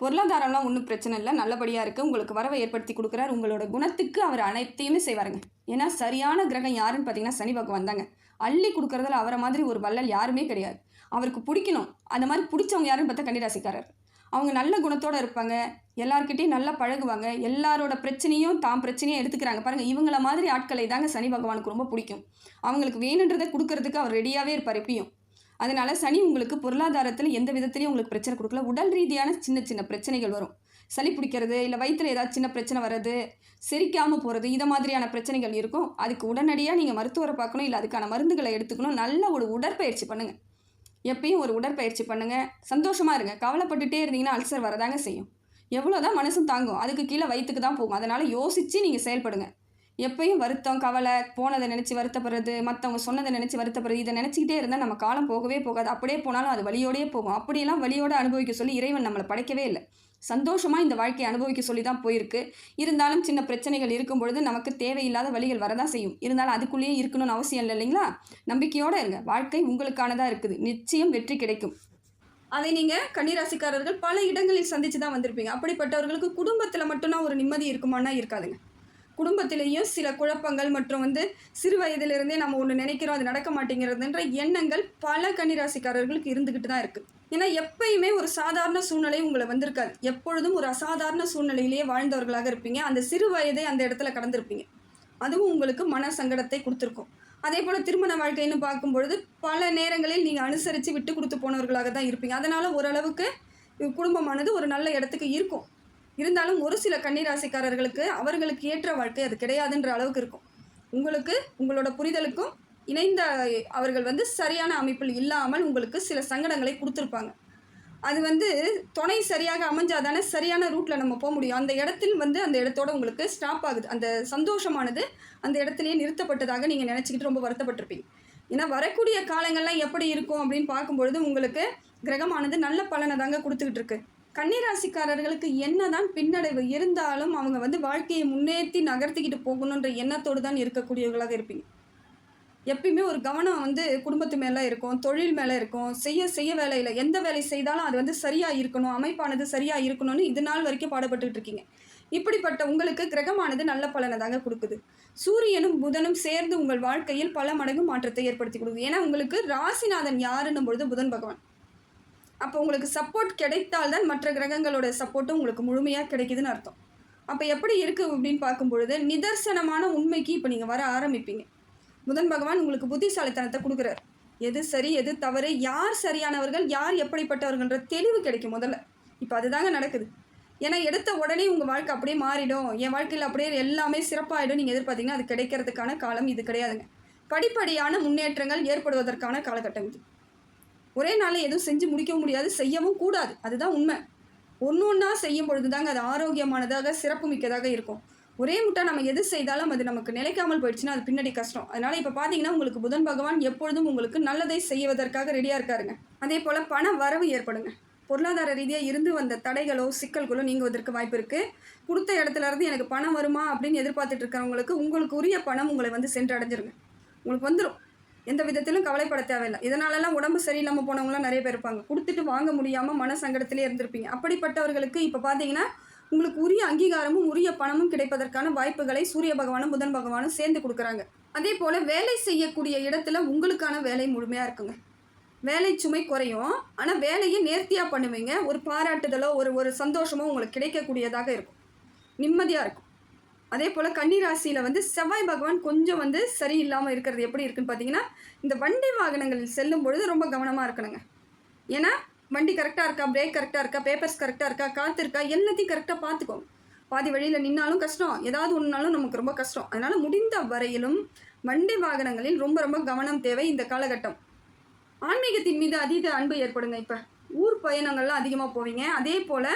பொருளாதாரம்லாம் ஒன்றும் பிரச்சனை இல்லை. நல்லபடியாக இருக்குது உங்களுக்கு வரவை ஏற்படுத்தி கொடுக்குறாரு. உங்களோட குணத்துக்கு அவர் அனைத்தையுமே செய்வாருங்க. ஏன்னா சரியான கிரகம் யாருன்னு பார்த்தீங்கன்னா சனி பகவான் தாங்க. அள்ளி கொடுக்குறதுல அவரை மாதிரி ஒரு வள்ளல் யாருமே கிடையாது. அவருக்கு பிடிக்கணும். அந்த மாதிரி பிடிச்சவங்க யாருன்னு பார்த்தா கன்னிராசிக்காரர். அவங்க நல்ல குணத்தோடு இருப்பாங்க. எல்லாருக்கிட்டையும் நல்லா பழகுவாங்க. எல்லாரோட பிரச்சனையும் தாம் பிரச்சனையும் எடுத்துக்கிறாங்க. பாருங்கள் இவங்கள மாதிரி ஆட்களை தாங்க சனி பகவானுக்கு ரொம்ப பிடிக்கும். அவங்களுக்கு வேணுன்றதை கொடுக்கறதுக்கு அவர் ரெடியாகவே இருப்பார் எப்பயும் அதனால சனி உங்களுக்கு பொருளாதாரத்தில் எந்த விதத்துலையும் உங்களுக்கு பிரச்சனை கொடுக்கல. உடல் ரீதியான சின்ன சின்ன பிரச்சனைகள் வரும். சளி பிடிக்கிறது இல்லை வயிற்றில் ஏதாவது சின்ன பிரச்சனை வர்றது செரிக்காமல் போகிறது இதை மாதிரியான பிரச்சனைகள் இருக்கும். அதுக்கு உடனடியாக நீங்கள் மருத்துவரை பார்க்கணும் இல்லை அதுக்கான மருந்துகளை எடுத்துக்கணும். நல்ல ஒரு உடற்பயிற்சி பண்ணுங்கள் எப்பயும் ஒரு உடற்பயிற்சி பண்ணுங்கள் சந்தோஷமாக இருங்க. கவலைப்பட்டுட்டே இருந்தீங்கன்னா அல்சர் வரதாங்க செய்யும். எவ்வளோ தான் மனசும் தாங்கும். அதுக்கு கீழே வயிற்றுக்கு தான் போகும். அதனால் யோசித்து நீங்கள் செயல்படுங்க. எப்பயும் வருத்தம் கவலை போனதை நினச்சி வருத்தப்படுறது மற்றவங்க சொன்னதை நினச்சி வருத்தப்படுறது இதை நினச்சிக்கிட்டே இருந்தால் நம்ம காலம் போகவே போகாது. அப்படியே போனாலும் அது வழியோடயே போகும். அப்படியெல்லாம் வழியோடு அனுபவிக்க சொல்லி இறைவன் நம்மளை படைக்கவே இல்லை. சந்தோஷமாக இந்த வாழ்க்கையை அனுபவிக்க சொல்லி தான் போயிருக்கு. இருந்தாலும் சின்ன பிரச்சனைகள் இருக்கும் பொழுது நமக்கு தேவையில்லாத வழிகள் வரதான் செய்யும். இருந்தாலும் அதுக்குள்ளேயே இருக்கணும்னு அவசியம் இல்லை இல்லைங்களா? நம்பிக்கையோடு இருங்க. வாழ்க்கை உங்களுக்கானதாக இருக்குது. நிச்சயம் வெற்றி கிடைக்கும். அதை நீங்கள் கன்னிராசிக்காரர்கள் பல இடங்களில் சந்தித்து தான் வந்திருப்பீங்க. அப்படிப்பட்டவர்களுக்கு குடும்பத்தில் மட்டும்தான் ஒரு நிம்மதி இருக்குமானா இருக்காதுங்க. குடும்பத்திலேயும் சில குழப்பங்கள் மற்றும் வந்து சிறு வயதிலிருந்தே நம்ம ஒன்று நினைக்கிறோம் அது நடக்க மாட்டேங்கிறதுன்ற எண்ணங்கள் பல கன்னிராசிக்காரர்களுக்கு இருந்துக்கிட்டு தான் இருக்குது ஏன்னா எப்பயுமே ஒரு சாதாரண சூழ்நிலை உங்களை வந்திருக்காது. எப்பொழுதும் ஒரு அசாதாரண சூழ்நிலையிலேயே வாழ்ந்தவர்களாக இருப்பீங்க. அந்த சிறு வயதை அந்த இடத்துல கடந்திருப்பீங்க. அதுவும் உங்களுக்கு மன சங்கடத்தை கொடுத்துருக்கும். அதே போல் திருமண வாழ்க்கைன்னு பார்க்கும்பொழுது பல நேரங்களில் நீங்கள் அனுசரித்து விட்டு கொடுத்து போனவர்களாக தான் இருப்பீங்க. அதனால் ஓரளவுக்கு குடும்பமானது ஒரு நல்ல இடத்துக்கு இருக்கும். இருந்தாலும் ஒரு சில கன்னிராசிக்காரர்களுக்கு அவர்களுக்கு ஏற்ற வாழ்க்கை அது கிடையாதுன்ற அளவுக்கு இருக்கும். உங்களுக்கு உங்களோட புரிதலுக்கும் இணைந்த அவர்கள் வந்து சரியான அமைப்பில் இல்லாமல் உங்களுக்கு சில சங்கடங்களை கொடுத்துருப்பாங்க. அது வந்து துணை சரியாக அமைஞ்சாதானே சரியான ரூட்டில் நம்ம போக முடியும். அந்த இடத்தில் வந்து அந்த இடத்தோட உங்களுக்கு ஸ்டாப் ஆகுது. அந்த சந்தோஷமானது அந்த இடத்துலையே நிறுத்தப்பட்டதாக நீங்கள் நினச்சிக்கிட்டு ரொம்ப வருத்தப்பட்டிருப்பீங்க. ஏன்னா வரக்கூடிய காலங்கள்லாம் எப்படி இருக்கும் அப்படின்னு பார்க்கும்பொழுது உங்களுக்கு கிரகமானது நல்ல பலனை தாங்க கொடுத்துக்கிட்டு இருக்கு. கன்னிராசிக்காரர்களுக்கு என்னதான் பின்னடைவு இருந்தாலும் அவங்க வந்து வாழ்க்கையை முன்னேற்றி நகர்த்திக்கிட்டு போகணுன்ற எண்ணத்தோடு தான் இருக்கக்கூடியவர்களாக இருப்பீங்க. எப்பயுமே ஒரு கவனம் வந்து குடும்பத்து மேலே இருக்கும் தொழில் மேலே இருக்கும் செய்ய செய்ய வேலையில் எந்த வேலை செய்தாலும் அது வந்து சரியாக இருக்கணும் அமைப்பானது சரியாக இருக்கணும்னு இது நாள் வரைக்கும் பாடுபட்டுக்கிட்டு இருக்கீங்க. இப்படிப்பட்ட உங்களுக்கு கிரகமானது நல்ல பலனை தாங்க கொடுக்குது. சூரியனும் புதனும் சேர்ந்து உங்கள் வாழ்க்கையில் பல மடங்கு மாற்றத்தை ஏற்படுத்தி கொடுக்குது. ஏன்னா உங்களுக்கு ராசிநாதன் யாருன்னும் பொழுது புதன் பகவான். அப்போ உங்களுக்கு சப்போர்ட் கிடைத்தால் தான் மற்ற கிரகங்களோட சப்போர்ட்டும் உங்களுக்கு முழுமையாக கிடைக்குதுன்னு அர்த்தம். அப்போ எப்படி இருக்குது அப்படின்னு பார்க்கும் பொழுது நிதர்சனமான உண்மைக்கு இப்போ நீங்கள் வர ஆரம்பிப்பீங்க. புதன் பகவான் உங்களுக்கு புத்திசாலித்தனத்தை கொடுக்குறாரு. எது சரி எது தவறு யார் சரியானவர்கள் யார் எப்படிப்பட்டவர்கள்ன்ற தெளிவு கிடைக்கும் முதல்ல. இப்போ அதுதாங்க நடக்குது. ஏன்னா எடுத்த உடனே உங்கள் வாழ்க்கை அப்படியே மாறிடும். என் வாழ்க்கையில் அப்படியே எல்லாமே சிறப்பாகிடும் நீங்கள் எதிர்பார்த்தீங்கன்னா அது கிடைக்கிறதுக்கான காலம் இது கிடையாதுங்க. படிப்படியான முன்னேற்றங்கள் ஏற்படுவதற்கான காலகட்டம் இது. ஒரே நாளில் எதுவும் செஞ்சு முடிக்கவும் முடியாது செய்யவும் கூடாது. அதுதான் உண்மை. ஒன்று ஒன்றா செய்யும் பொழுது தாங்க அது ஆரோக்கியமானதாக சிறப்பு மிக்கதாக இருக்கும். ஒரே முட்டை நம்ம எது செய்தாலும் அது நமக்கு நிலைக்காமல் போயிடுச்சுன்னா அது பின்னாடி கஷ்டம். அதனால் இப்போ பார்த்தீங்கன்னா உங்களுக்கு புதன் பகவான் எப்பொழுதும் உங்களுக்கு நல்லதை செய்வதற்காக ரெடியாக இருக்காருங்க. அதே போல் பண வரவு ஏற்படுங்க. பொருளாதார ரீதியாக இருந்து வந்த தடைகளோ சிக்கல்களோ நீங்குவதற்கு வாய்ப்பு இருக்குது கொடுத்த இடத்துல இருந்து எனக்கு பணம் வருமா அப்படின்னு எதிர்பார்த்துட்டு இருக்கிறவங்களுக்கு உங்களுக்கு உரிய பணம் உங்களை வந்து சென்று அடைஞ்சிருங்க உங்களுக்கு வந்துடும் எந்த விதத்திலும் கவலைப்பட தேவையில்லை. இதனாலலாம் உடம்பு சரியில்லாமல் போனவங்களாம் நிறைய பேர் இருப்பாங்க. கொடுத்துட்டு வாங்க முடியாமல் மன சங்கடத்திலே இருந்திருப்பீங்க. அப்படிப்பட்டவர்களுக்கு இப்போ பார்த்தீங்கன்னா உங்களுக்கு உரிய அங்கீகாரமும் உரிய பணமும் கிடைப்பதற்கான வாய்ப்புகளை சூரிய பகவானும் புதன் பகவானும் சேர்ந்து கொடுக்குறாங்க. அதே போல் வேலை செய்யக்கூடிய இடத்துல உங்களுக்கான வேலை முழுமையாக இருக்குங்க. வேலை சுமை குறையும். ஆனால் வேலையை நேர்த்தியாக பண்ணுவீங்க. ஒரு பாராட்டுதலோ ஒரு ஒரு சந்தோஷமோ உங்களுக்கு கிடைக்கக்கூடியதாக இருக்கும். நிம்மதியாக இருக்கும். அதே போல் கன்னிராசியில் வந்து செவ்வாய் பகவான் கொஞ்சம் வந்து சரியில்லாமல் இருக்கிறது எப்படி இருக்குன்னு பார்த்தீங்கன்னா இந்த வண்டி வாகனங்களில் செல்லும் பொழுது ரொம்ப கவனமாக இருக்கணுங்க. ஏன்னா வண்டி கரெக்டாக இருக்கா பிரேக் கரெக்டாக இருக்கா பேப்பர்ஸ் கரெக்டாக இருக்கா காற்று இருக்கா எல்லாத்தையும் கரெக்டாக பார்த்துக்கோங்க. பாதி வழியில் நின்னாலும் கஷ்டம் ஏதாவது ஒன்றுனாலும் நமக்கு ரொம்ப கஷ்டம். அதனால் முடிந்த வரையிலும் வண்டி வாகனங்களில் ரொம்ப ரொம்ப கவனம் தேவை இந்த காலகட்டம். ஆன்மீகத்தின் மீது அதீத அன்பு ஏற்படுங்க இப்போ. ஊர் பயணங்கள்லாம் அதிகமாக போவீங்க. அதே போல்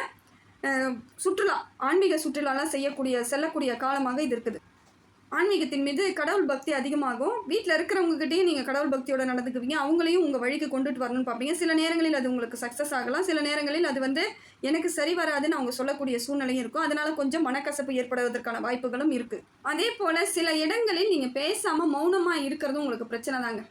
சுற்றுலா ஆன்மீக சுற்றுலாலாம் செய்யக்கூடிய செல்லக்கூடிய காலமாக இது இருக்குது. ஆன்மீகத்தின் மீது கடவுள் பக்தி அதிகமாகும். வீட்டில் இருக்கிறவங்ககிட்டயும் நீங்கள் கடவுள் பக்தியோட நடந்துக்குவீங்க. அவங்களையும் உங்கள் வழிக்கு கொண்டுட்டு வரணும்னு பார்ப்பீங்க. சில நேரங்களில் அது உங்களுக்கு சக்ஸஸ் ஆகலாம். சில நேரங்களில் அது வந்து எனக்கு சரி வராதுன்னு அவங்க சொல்லக்கூடிய சூழ்நிலையும் இருக்கும். அதனால கொஞ்சம் மனக்கசப்பு ஏற்படுவதற்கான வாய்ப்புகளும் இருக்குது அதே போல் சில இடங்களில் நீங்கள் பேசாமல் மௌனமாக இருக்கிறதும் உங்களுக்கு பிரச்சனை தாங்க.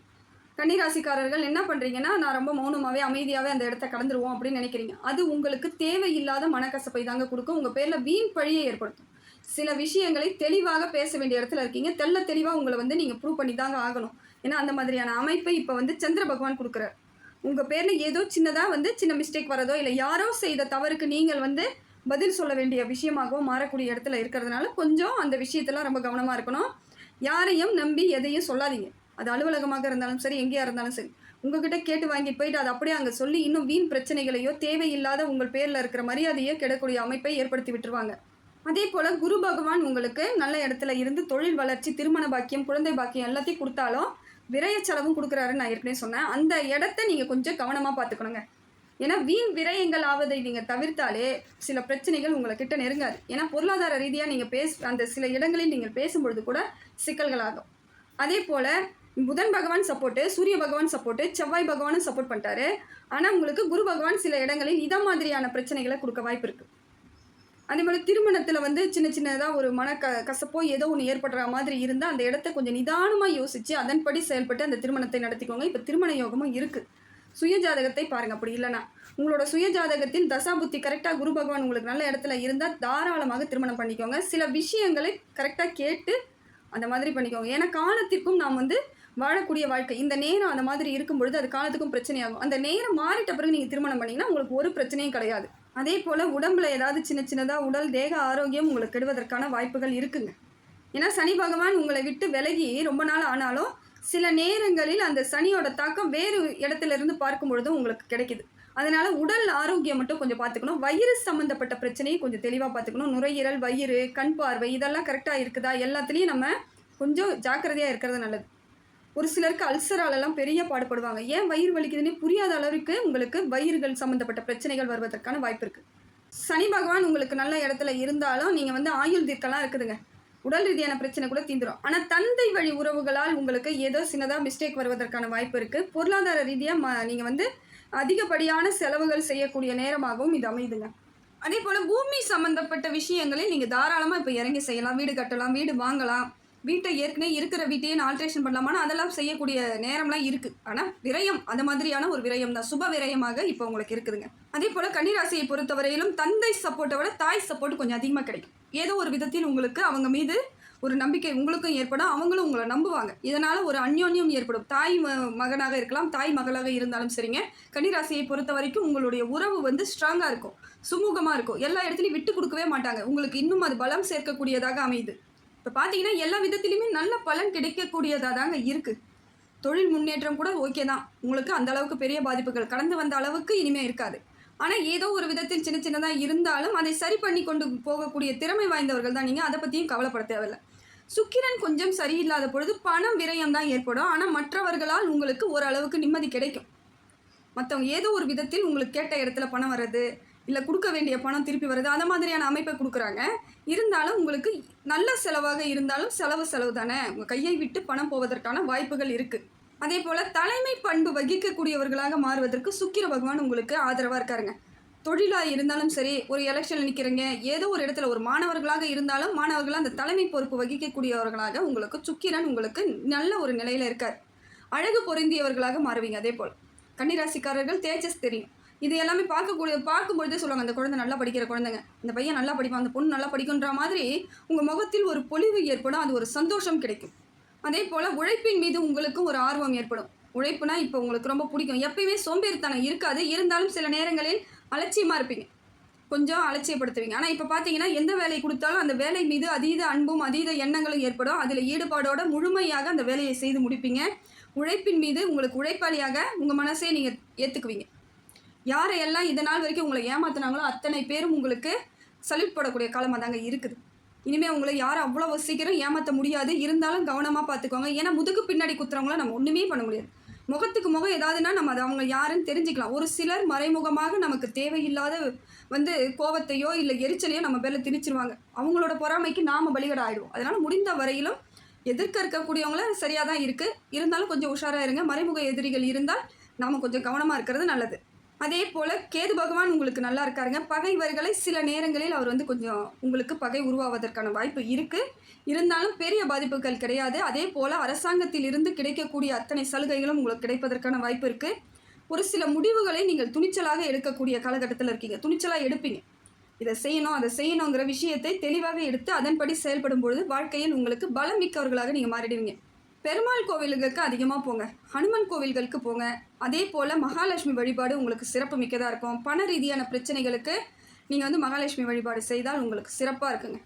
கன்னிராசிக்காரர்கள் என்ன பண்ணுறீங்கன்னா நான் ரொம்ப மௌனமாகவே அமைதியாகவே அந்த இடத்த கடந்துருவோம் அப்படின்னு நினைக்கிறீங்க. அது உங்களுக்கு தேவையில்லாத மனக்கசப்பை தாங்க கொடுக்கும். உங்கள் பேரில் வீண் பழியை ஏற்படுத்தும். சில விஷயங்களை தெளிவாக பேச வேண்டிய இடத்துல இருக்கீங்க. தெல்ல தெளிவாக உங்களை வந்து நீங்கள் ப்ரூவ் பண்ணி தாங்க ஆகணும். ஏன்னா அந்த மாதிரியான அமைப்பை இப்போ வந்து சந்திர பகவான் கொடுக்குறார். உங்கள் பேரில் ஏதோ சின்னதாக வந்து சின்ன மிஸ்டேக் வரதோ இல்லை யாரோ செய்த தவறுக்கு நீங்கள் வந்து பதில் சொல்ல வேண்டிய விஷயமாகவும் மாறக்கூடிய இடத்துல இருக்கிறதுனால கொஞ்சம் அந்த விஷயத்தெல்லாம் ரொம்ப கவனமாக இருக்கணும். யாரையும் நம்பி எதையும் சொல்லாதீங்க. அது அலுவலகமாக இருந்தாலும் சரி எங்கேயா இருந்தாலும் சரி உங்ககிட்ட கேட்டு வாங்கிட்டு போயிட்டு அதை அப்படியே அங்கே சொல்லி இன்னும் வீண் பிரச்சனைகளையோ தேவையில்லாத உங்கள் பேரில் இருக்கிற மரியாதையோ கெடக்கூடிய அமைப்பை ஏற்படுத்தி விட்டுருவாங்க. அதே போல் குரு பகவான் உங்களுக்கு நல்ல இடத்துல இருந்து தொழில் வளர்ச்சி திருமண பாக்கியம் குழந்தை பாக்கியம் எல்லாத்தையும் கொடுத்தாலும் விரய செலவும் கொடுக்குறாருன்னு நான் ஏற்கனவே சொன்னேன். அந்த இடத்த நீங்கள் கொஞ்சம் கவனமாக பார்த்துக்கணுங்க. ஏன்னா வீண் விரயங்கள் ஆவதை நீங்கள் தவிர்த்தாலே சில பிரச்சனைகள் உங்களை கிட்ட நெருங்காது. ஏன்னா பொருளாதார ரீதியாக நீங்கள் பேச அந்த சில இடங்களில் நீங்கள் பேசும்பொழுது கூட சிக்கல்கள் ஆகும் அதே போல் புதன் பகவான் சப்போர்ட்டு சூரிய பகவான் சப்போர்ட்டு செவ்வாய் பகவானும் சப்போர்ட் பண்ணிட்டாரு. ஆனால் உங்களுக்கு குரு பகவான் சில இடங்களில் இதை மாதிரியான பிரச்சனைகளை கொடுக்க வாய்ப்பு இருக்குது அதே மாதிரி திருமணத்தில் வந்து சின்ன சின்னதாக ஒரு மன க கசப்போ ஏதோ ஒன்று ஏற்படுற மாதிரி இருந்தால் அந்த இடத்த கொஞ்சம் நிதானமாக யோசித்து அதன்படி செயல்பட்டு அந்த திருமணத்தை நடத்திக்கோங்க. இப்போ திருமண யோகமும் இருக்குது சுய ஜாதகத்தை அப்படி இல்லைனா உங்களோட சுயஜாதகத்தில் தசாபுத்தி கரெக்டாக குரு பகவான் உங்களுக்கு நல்ல இடத்துல இருந்தால் தாராளமாக திருமணம் பண்ணிக்கோங்க. சில விஷயங்களை கரெக்டாக கேட்டு அந்த மாதிரி பண்ணிக்கோங்க. ஏன்னா காலத்திற்கும் நாம் வந்து வாழக்கூடிய வாழ்க்கை. இந்த நேரம் அந்த மாதிரி இருக்கும் பொழுது அது காலத்துக்கும் பிரச்சனையாகும். அந்த நேரம் மாறிட்ட பிறகு நீங்கள் திருமணம் பண்ணிங்கன்னா உங்களுக்கு ஒரு பிரச்சனையும் கிடையாது. அதே போல் உடம்புல ஏதாவது சின்ன சின்னதாக உடல் தேக ஆரோக்கியம் உங்களுக்கு கெடுவதற்கான வாய்ப்புகள் இருக்குங்க. ஏன்னா சனி பகவான் உங்களை விட்டு விலகி ரொம்ப நாள் ஆனாலும் சில நேரங்களில் அந்த சனியோட தாக்கம் வேறு இடத்துல இருந்து பார்க்கும் பொழுதும் உங்களுக்கு கிடைக்குது. அதனால உடல் ஆரோக்கியம் மட்டும் கொஞ்சம் பார்த்துக்கணும். வயிறு சம்மந்தப்பட்ட பிரச்சனையை கொஞ்சம் தெளிவாக பார்த்துக்கணும். நுரையீரல் வயிறு கண் பார்வை இதெல்லாம் கரெக்டாக இருக்குதா? எல்லாத்துலேயும் நம்ம கொஞ்சம் ஜாக்கிரதையாக இருக்கிறது நல்லது. ஒரு சிலருக்கு அல்சராலெல்லாம் பெரிய பாடுபடுவாங்க. ஏன் வயிறு வலிக்குதுன்னே புரியாத அளவுக்கு உங்களுக்கு வயிறுகள் சம்மந்தப்பட்ட பிரச்சனைகள் வருவதற்கான வாய்ப்பு இருக்குது சனி பகவான் உங்களுக்கு நல்ல இடத்துல இருந்தாலும் நீங்கள் வந்து ஆயுள் தீர்க்கலாம் இருக்குதுங்க. உடல் ரீதியான பிரச்சனை கூட தீந்துடும் ஆனால் தந்தை வழி உறவுகளால் உங்களுக்கு ஏதோ சின்னதாக மிஸ்டேக் வருவதற்கான வாய்ப்பு இருக்குது பொருளாதார ரீதியாக ம நீங்கள் வந்து அதிகப்படியான செலவுகள் செய்யக்கூடிய நேரமாகவும் இது அமையுதுங்க. அதே போல் பூமி சம்மந்தப்பட்ட விஷயங்களில் நீங்கள் தாராளமாக இப்போ இறங்கி செய்யலாம். வீடு கட்டலாம் வீடு வாங்கலாம். வீட்டை ஏற்கனவே இருக்கிற வீட்டையே ஆல்ட்ரேஷன் பண்ணலாமான்னு அதெல்லாம் செய்யக்கூடிய நேரம்லாம் இருக்குது ஆனால் விரயம் அந்த மாதிரியான ஒரு விரயம் தான். சுப விரயமாக இப்போ உங்களுக்கு இருக்குதுங்க. அதே போல் கன்னிராசியை பொறுத்தவரையிலும் தந்தை சப்போர்ட்டை விட தாய் சப்போர்ட் கொஞ்சம் அதிகமாக கிடைக்கும். ஏதோ ஒரு விதத்தில் உங்களுக்கு அவங்க மீது ஒரு நம்பிக்கை உங்களுக்கும் ஏற்படும். அவங்களும் உங்களை நம்புவாங்க. இதனால் ஒரு அந்யோன்யம் ஏற்படும். தாய் ம- மகனாக இருக்கலாம் தாய் மகளாக இருந்தாலும் சரிங்க. கன்னிராசியை பொறுத்த வரைக்கும் உங்களுடைய உறவு வந்து ஸ்ட்ராங்காக இருக்கும். சுமூகமாக இருக்கும். எல்லா இடத்துலையும் விட்டு கொடுக்கவே மாட்டாங்க. உங்களுக்கு இன்னும் அது பலம் சேர்க்கக்கூடியதாக அமையுது. இப்போ பார்த்தீங்கன்னா எல்லா விதத்திலையுமே நல்ல பலன் கிடைக்கக்கூடியதாக தாங்க இருக்குது தொழில் முன்னேற்றம் கூட ஓகே தான். உங்களுக்கு அந்த அளவுக்கு பெரிய பாதிப்புகள் கடந்து வந்த அளவுக்கு இனிமே இருக்காது. ஆனால் ஏதோ ஒரு விதத்தில் சின்ன சின்னதாக இருந்தாலும் அதை சரி பண்ணி கொண்டு போகக்கூடிய திறமை வாய்ந்தவர்கள் தான் நீங்கள் அதை பற்றியும் கவலைப்பட தேவையில்லை. சுக்கிரன் கொஞ்சம் சரியில்லாத பொழுது பணம் விரயம் தான் ஏற்படும். ஆனால் மற்றவர்களால் உங்களுக்கு ஓரளவுக்கு நிம்மதி கிடைக்கும். மற்றவங்க ஏதோ ஒரு விதத்தில் உங்களுக்கு கேட்ட இடத்துல பணம் வர்றது இல்லை கொடுக்க வேண்டிய பணம் திருப்பி வருது. அந்த மாதிரியான அமைப்பை கொடுக்குறாங்க. இருந்தாலும் உங்களுக்கு நல்ல செலவாக இருந்தாலும் செலவு செலவு தானே. உங்கள் கையை விட்டு பணம் போவதற்கான வாய்ப்புகள் இருக்குது அதே போல் தலைமை பண்பு வகிக்கக்கூடியவர்களாக மாறுவதற்கு சுக்கிர பகவான் உங்களுக்கு ஆதரவாக இருக்காருங்க. தொழிலாக இருந்தாலும் சரி ஒரு எலெக்ஷனில் நிற்கிறீங்க ஏதோ ஒரு இடத்துல ஒரு மாணவர்களாக இருந்தாலும் மாணவர்கள் அந்த தலைமை பொறுப்பு வகிக்கக்கூடியவர்களாக உங்களுக்கு சுக்கிரன் உங்களுக்கு நல்ல ஒரு நிலையில் இருக்கார். அழகு பொருந்தியவர்களாக மாறுவீங்க. அதே போல் கன்னிராசிக்காரர்கள் தேஜஸ் தெரியும். இது எல்லாமே பார்க்கக்கூடிய பார்க்கும்பொழுதே சொல்லுவாங்க அந்த குழந்தை நல்லா படிக்கிற குழந்தைங்க இந்த பையன் நல்லா படிப்பான் அந்த பொண்ணு நல்லா படிக்குன்ற மாதிரி உங்கள் முகத்தில் ஒரு பொலிவு ஏற்படும் அது ஒரு சந்தோஷம் கிடைக்கும். அதே போல் உழைப்பின் மீது உங்களுக்கும் ஒரு ஆர்வம் ஏற்படும். உழைப்புனா இப்போ உங்களுக்கு ரொம்ப பிடிக்கும். எப்பயுமே சோம்பேறித்தனம் இருக்காது. இருந்தாலும் சில நேரங்களில் அலட்சியமாக இருப்பீங்க. கொஞ்சம் அலட்சியப்படுத்துவீங்க. ஆனால் இப்போ பார்த்தீங்கன்னா எந்த வேலையை கொடுத்தாலும் அந்த வேலை மீது அதீத அன்பும் அதீத எண்ணங்களும் ஏற்படும். அதில் ஈடுபாடோட முழுமையாக அந்த வேலையை செய்து முடிப்பீங்க. உழைப்பின் மீது உங்களுக்கு உழைப்பாளியாக உங்கள் மனசே நீங்கள் ஏற்றுக்குவீங்க யாரையெல்லாம் இது நாள் வரைக்கும் உங்களை ஏமாத்துனாங்களோ அத்தனை பேரும் உங்களுக்கு சல்யூட் போடக்கூடிய காலமாக தாங்க இருக்குது. இனிமேல் உங்களை யாரும் அவ்வளோ சீக்கிரம் ஏமாற்ற முடியாது. இருந்தாலும் கவனமாக பார்த்துக்கோங்க. ஏன்னா முதுகு பின்னாடி குத்துறவங்கள நம்ம ஒன்றுமே பண்ண முடியாது. முகத்துக்கு முகம் ஏதாவதுன்னா நம்ம அதை அவங்க யாருன்னு தெரிஞ்சுக்கலாம். ஒரு சிலர் மறைமுகமாக நமக்கு தேவையில்லாத வந்து கோபத்தையோ இல்லை எரிச்சலையோ நம்ம பேரில் திணிச்சிருவாங்க. அவங்களோட பொறாமைக்கு நாம் பலிகட ஆகிடுவோம் அதனால் முடிந்த வரையிலும் எதிர்க்க இருக்கக்கூடியவங்கள சரியாக தான் இருக்குது இருந்தாலும் கொஞ்சம் உஷாராக இருங்க. மறைமுக எதிரிகள் இருந்தால் நாம் கொஞ்சம் கவனமாக இருக்கிறது நல்லது. அதே போல் கேது பகவான் உங்களுக்கு நல்லா இருக்காருங்க. பகைவர்களை சில நேரங்களில் அவர் வந்து கொஞ்சம் உங்களுக்கு பகை உருவாவதற்கான வாய்ப்பு இருக்குது இருந்தாலும் பெரிய பாதிப்புகள் கிடையாது. அதே போல் அரசாங்கத்தில் இருந்து கிடைக்கக்கூடிய அத்தனை சலுகைகளும் உங்களுக்கு கிடைப்பதற்கான வாய்ப்பு இருக்குது ஒரு சில முடிவுகளை நீங்கள் துணிச்சலாக எடுக்கக்கூடிய காலகட்டத்தில் இருக்கீங்க. துணிச்சலாக எடுப்பீங்க. இதை செய்யணும் அதை செய்யணுங்கிற விஷயத்தை தெளிவாக எடுத்து அதன்படி செயல்படும் பொழுது வாழ்க்கையில் உங்களுக்கு பலம் மிக்கவர்களாக நீங்கள் மாறிடுவீங்க. பெருமாள் கோவில்களுக்கு அதிகமாக போங்க. ஹனுமன் கோவில்களுக்கு போங்க. அதே போல் மகாலட்சுமி வழிபாடு உங்களுக்கு சிறப்பு மிக்கதாக இருக்கும். பண ரீதியான பிரச்சனைகளுக்கு நீங்கள் வந்து மகாலட்சுமி வழிபாடு செய்தால் உங்களுக்கு சிறப்பாக இருக்குங்க.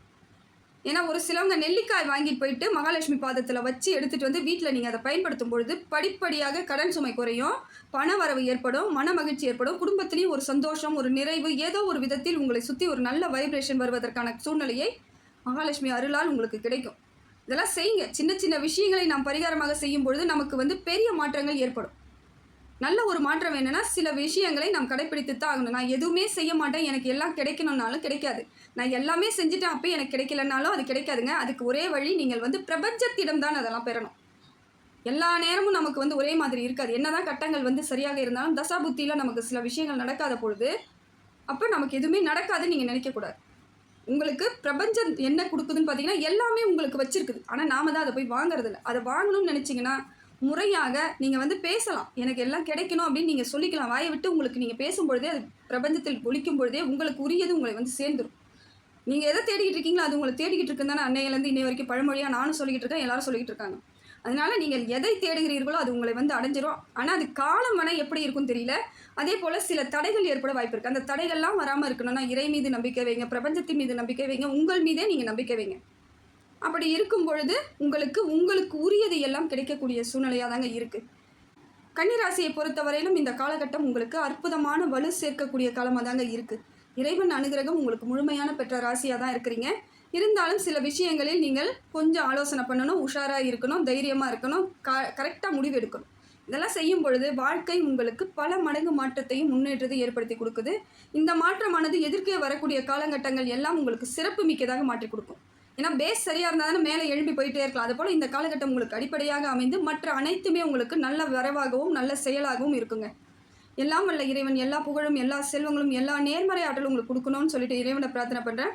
ஏன்னா ஒரு சிலவங்க நெல்லிக்காய் வாங்கிட்டு போயிட்டு மகாலட்சுமி பாதத்தில் வச்சு எடுத்துகிட்டு வந்து வீட்டில் நீங்கள் அதை பயன்படுத்தும் பொழுது படிப்படியாக கடன் சுமை குறையும் பண வரவு ஏற்படும் மன மகிழ்ச்சி ஏற்படும் குடும்பத்திலையும் ஒரு சந்தோஷம் ஒரு நிறைவு ஏதோ ஒரு விதத்தில் உங்களை சுற்றி ஒரு நல்ல வைப்ரேஷன் வருவதற்கான சூழ்நிலையை மகாலட்சுமி அருளால் உங்களுக்கு கிடைக்கும். இதெல்லாம் செய்யுங்க. சின்ன சின்ன விஷயங்களை நாம் பரிகாரமாக செய்யும் பொழுது நமக்கு வந்து பெரிய மாற்றங்கள் ஏற்படும். நல்ல ஒரு மாற்றம் என்னென்னா சில விஷயங்களை நாம் கடைப்பிடித்து தான் ஆகணும். நான் எதுவுமே செய்ய மாட்டேன். எனக்கு எல்லாம் கிடைக்கணும்னாலும் கிடைக்காது. நான் எல்லாமே செஞ்சுட்டேன். அப்போ எனக்கு கிடைக்கலனாலும் அது கிடைக்காதுங்க. அதுக்கு ஒரே வழி நீங்கள் வந்து பிரபஞ்சத்திடம் தான் அதெல்லாம் பெறணும். எல்லா நேரமும் நமக்கு வந்து ஒரே மாதிரி இருக்காது. என்னதான் கட்டங்கள் வந்து சரியாக இருந்தாலும் தசாபுத்தியில் நமக்கு சில விஷயங்கள் நடக்காத பொழுது அப்போ நமக்கு எதுவுமே நடக்காதுன்னு நீங்கள் நினைக்கக்கூடாது. உங்களுக்கு பிரபஞ்சம் என்ன கொடுக்குதுன்னு பார்த்தீங்கன்னா எல்லாமே உங்களுக்கு வச்சிருக்குது. ஆனால் நாம தான் அதை போய் வாங்குறது இல்லை அதை வாங்கணும்னு நினச்சிங்கன்னா முறையாக நீங்கள் வந்து பேசலாம். எனக்கு எல்லாம் கிடைக்கணும் அப்படின்னு நீங்கள் சொல்லிக்கலாம். வாயை விட்டு உங்களுக்கு நீங்கள் பேசும்பொழுதே அது பிரபஞ்சத்தில் ஒழிக்கும் பொழுதே உங்களுக்கு உரியது உங்களை வந்து சேர்ந்துடும் நீங்கள் எதை தேடிக்கிட்டு இருக்கீங்களோ அது உங்களை தேடிக்கிட்டு இருக்குன்னு தானே அன்னையிலேருந்து இன்னை வரைக்கும் பழமொழியாக நானும் சொல்லிக்கிட்டு இருக்கேன் எல்லாரும் சொல்லிக்கிட்டு இருக்காங்க. அதனால் நீங்கள் எதை தேடுகிறீர்களோ அது உங்களை வந்து அடைஞ்சிரும். ஆனால் அது காலம் வனை எப்படி இருக்கும்னு தெரியல. அதே போல் சில தடைகள் ஏற்பட வாய்ப்பு இருக்குது அந்த தடைகள்லாம் வராமல் இருக்கணும்னா இறை மீது நம்பிக்கை வைங்க பிரபஞ்சத்தின் மீது நம்பிக்கை வைங்க உங்கள் மீதே நீங்கள் நம்பிக்கை வைங்க. அப்படி இருக்கும் பொழுது உங்களுக்கு உங்களுக்கு உரியது எல்லாம் கிடைக்கக்கூடிய சூழ்நிலையாக தாங்க இருக்குது கன்னிராசியை பொறுத்தவரையிலும் இந்த காலகட்டம் உங்களுக்கு அற்புதமான வலு சேர்க்கக்கூடிய காலமாக தாங்க இருக்குது இறைவன் அனுகிரகம் உங்களுக்கு முழுமையான பெற்ற ராசியாக தான் இருக்கிறீங்க. இருந்தாலும் சில விஷயங்களில் நீங்கள் கொஞ்சம் ஆலோசனை பண்ணணும் உஷாராக இருக்கணும் தைரியமாக இருக்கணும் க கரெக்டாக முடிவு எடுக்கணும். இதெல்லாம் செய்யும் பொழுது வாழ்க்கை உங்களுக்கு பல மடங்கு மாற்றத்தையும் முன்னேற்றத்தை ஏற்படுத்தி கொடுக்குது. இந்த மாற்றமானது எதிர்க்கே வரக்கூடிய காலகட்டங்கள் எல்லாம் உங்களுக்கு சிறப்பு மிக்கதாக மாற்றி கொடுக்கும். ஏன்னா பேஸ் சரியாக இருந்தால் தானே மேலே எழும்பி போயிட்டே இருக்கலாம். அதுபோல் இந்த காலகட்டம் உங்களுக்கு அடிப்படையாக அமைந்து மற்ற அனைத்துமே உங்களுக்கு நல்ல வரவாகவும் நல்ல செயலாகவும் இருக்குங்க. எல்லாம் வல்ல இறைவன் எல்லா புகழும் எல்லா செல்வங்களும் எல்லா நேர்மறை ஆற்றலும் உங்களுக்கு கொடுக்கணும்னு சொல்லிட்டு இறைவனை பிரார்த்தனை பண்ணுறேன்